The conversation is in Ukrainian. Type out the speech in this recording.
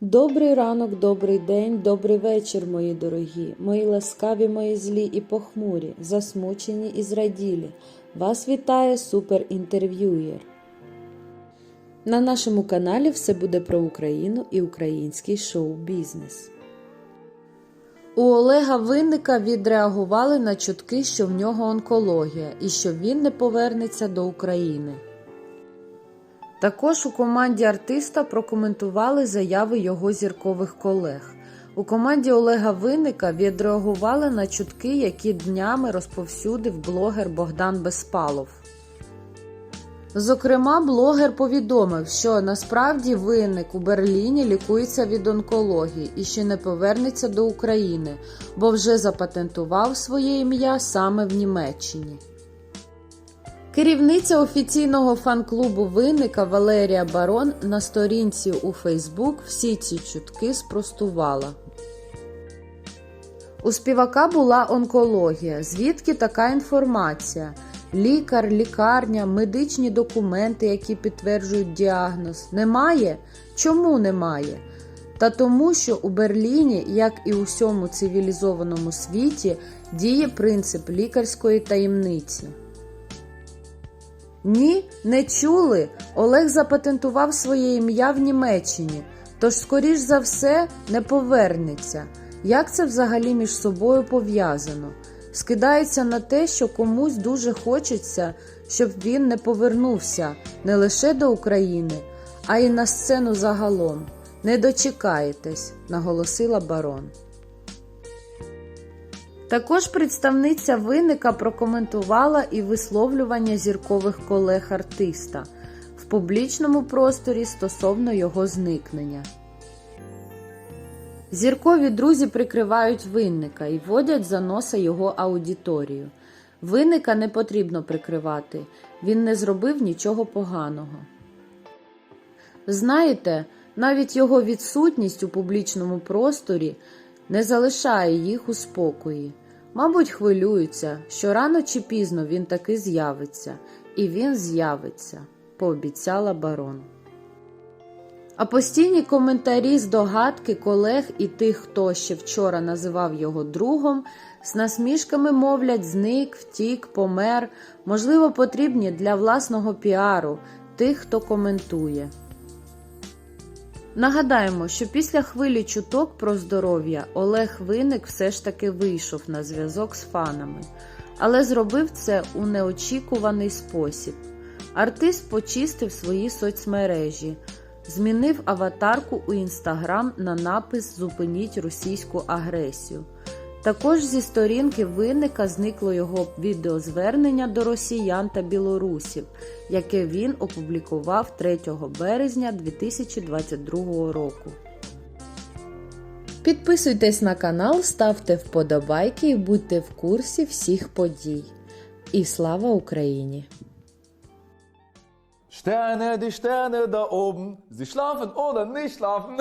Добрий ранок, добрий день, добрий вечір, мої дорогі, мої ласкаві, мої злі і похмурі, засмучені і зраділі. Вас вітає суперінтерв'юєр. На нашому каналі все буде про Україну і український шоу-бізнес. У Олега Винника відреагували на чутки, що в нього онкологія і що він не повернеться до України. Також у команді артиста прокоментували заяви його зіркових колег. У команді Олега Винника відреагували на чутки, які днями розповсюдив блогер Богдан Безпалов. Зокрема, блогер повідомив, що насправді винник у Берліні лікується від онкології і ще не повернеться до України, бо вже запатентував своє ім'я саме в Німеччині. Керівниця офіційного фан-клубу винника Валерія Барон на сторінці у Фейсбук всі ці чутки спростувала. У співака була онкологія. Звідки така інформація? Лікар, лікарня, медичні документи, які підтверджують діагноз. Немає? Чому немає? Та тому, що у Берліні, як і у всьому цивілізованому світі, діє принцип лікарської таємниці. Ні, не чули. Олег запатентував своє ім'я в Німеччині, тож, скоріш за все, не повернеться. Як це взагалі між собою пов'язано? Скидається на те, що комусь дуже хочеться, щоб він не повернувся не лише до України, а й на сцену загалом. Не дочекаєтесь, наголосила барон. Також представниця винника прокоментувала і висловлювання зіркових колег артиста в публічному просторі стосовно його зникнення. Зіркові друзі прикривають винника і водять за носа його аудиторію. Винника не потрібно прикривати, він не зробив нічого поганого. Знаєте, навіть його відсутність у публічному просторі не залишає їх у спокої. Мабуть, хвилюються, що рано чи пізно він таки з'явиться, і він з'явиться, пообіцяла барон. А постійні коментарі здогадки колег і тих, хто ще вчора називав його другом, з насмішками мовлять, зник, втік, помер, можливо, потрібні для власного піару тих, хто коментує. Нагадаємо, що після хвилі чуток про здоров'я Олег Виник все ж таки вийшов на зв'язок з фанами, але зробив це у неочікуваний спосіб. Артист почистив свої соцмережі, змінив аватарку у інстаграм на напис Зупиніть російську агресію. Також зі сторінки винника зникло його відеозвернення до росіян та білорусів, яке він опублікував 3 березня 2022 року. Підписуйтесь на канал, ставте вподобайки і будьте в курсі всіх подій. І слава Україні! Sterne, die Sterne da oben, sie schlafen oder nicht schlafen.